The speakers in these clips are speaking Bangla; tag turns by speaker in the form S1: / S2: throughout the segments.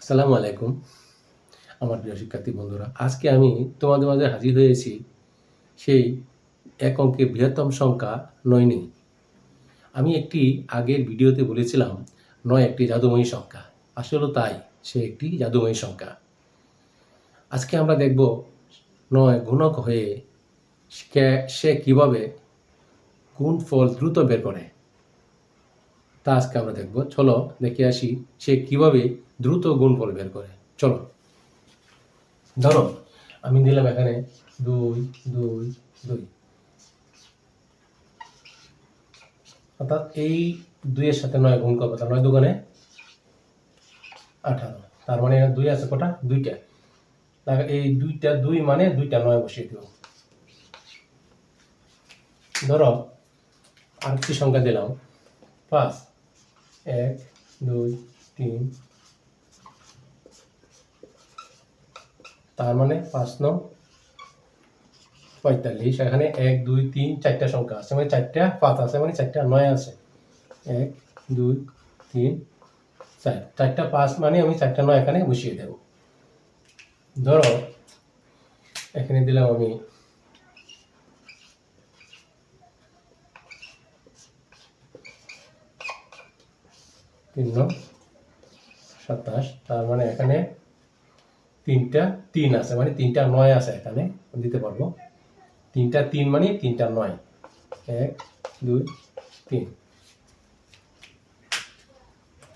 S1: আসসালামু আলাইকুম, আমার প্রিয় শিক্ষার্থী বন্ধুরা। আজকে আমি তোমাদের মাঝে হাজির হয়েছি সেই এক অঙ্কের বৃহত্তম সংখ্যা নয় নেই আমি একটি আগের ভিডিওতে বলেছিলাম, নয় একটি জাদুময়ী সংখ্যা। আসলে তাই, সে একটি জাদুময়ী সংখ্যা। আজকে আমরা দেখব নয় গুণক হয়ে সে- কীভাবে গুণ ফল দ্রুত বের করে। তা আজকে আমরা দেখব। চলো দেখে আসি সে কীভাবে দ্রুত গুণফল বের করে। চলো। ধরো, আমি দিলাম এখানে দুই দুই দুই। অর্থাৎ এই দুইয়ের সাথে নয় গুণ করব নয় দোকানে আঠারো। তার মানে দুই আছে কটা? দুইটা। এই দুইটা দুই মানে দুইটা নয় বসিয়ে দেব। ধরো আরেকটি সংখ্যা দিলাম, পাঁচ। এক, দুই, তিন। তার মানে পাঁচ নং পঁয়তাল্লিশ। এখানে এক, দুই, তিন, চারটা সংখ্যা আছে। মানে চারটা পাঁচ আছে মানে চারটা নয় আছে। এক, দুই, তিন, চার। চারটা পাঁচ মানে আমি চারটা নয় এখানে বসিয়ে দেব। ধরো, এখানে দিলাম আমি তিন নং, সাতাশ, তার মানে এখানে তিনটা তিন আছে মানে তিনটা নয় আছে এখানে দিতে পারব। তিনটা তিন মানে তিনটা নয়। এক, দুই, তিন।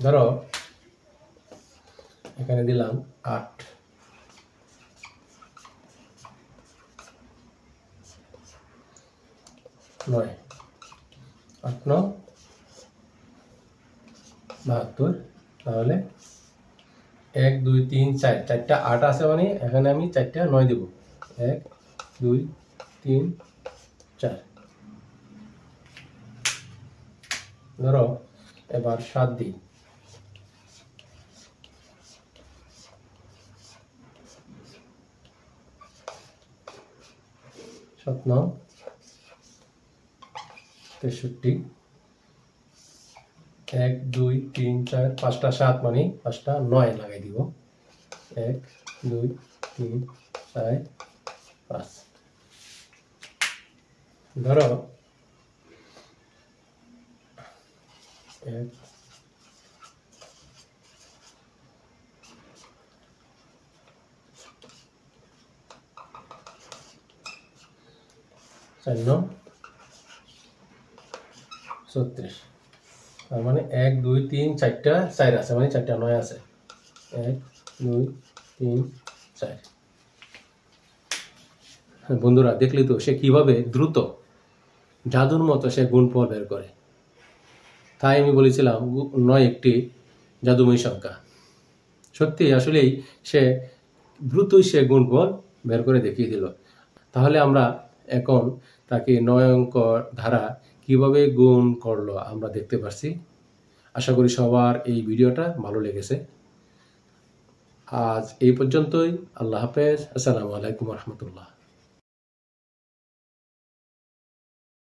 S1: ধরো, এখানে দিলাম আট। নয়। আট, ন বাহাত্তর, তাহলে এক, দুই, তিন, চার, চারটা আট আছে মানে এখানে আমি চারটা নয় দেব। এক, দুই, তিন, চার। ধরো, এবার সাত দিই। সাত, নয়, তেষট্টি। এক, দুই, তিন, চার, পাঁচটা, সাত মানে পাঁচটা, নয় লাগাই দিব। এক, দুই, তিন, চার, পাঁচ। ধরো। এক, চার, নং, ছত্রিশ। তার মানে এক, দুই, তিন, চারটা, চার আছে মানে চারটা, নয় আছে। এক, দুই, তিন, চার। বন্ধুরা, দেখলি তো সে কীভাবে দ্রুত জাদুর মতো সে গুণফল বের করে। তাই আমি বলেছিলাম নয় একটি জাদুময়ী সংখ্যা। সত্যি আসলেই সে দ্রুতই সে গুণফল বের করে দেখিয়ে দিল। তাহলে আমরা এখন তাকে নয় অঙ্ক ধারা কীভাবে গুণ করল আমরা দেখতে পারছি। আশা করি সবার এই ভিডিওটা ভালো লেগেছে। আজ এই পর্যন্তই। আল্লাহ হাফেজ। আসসালামু আলাইকুম রহমতুল্লাহ।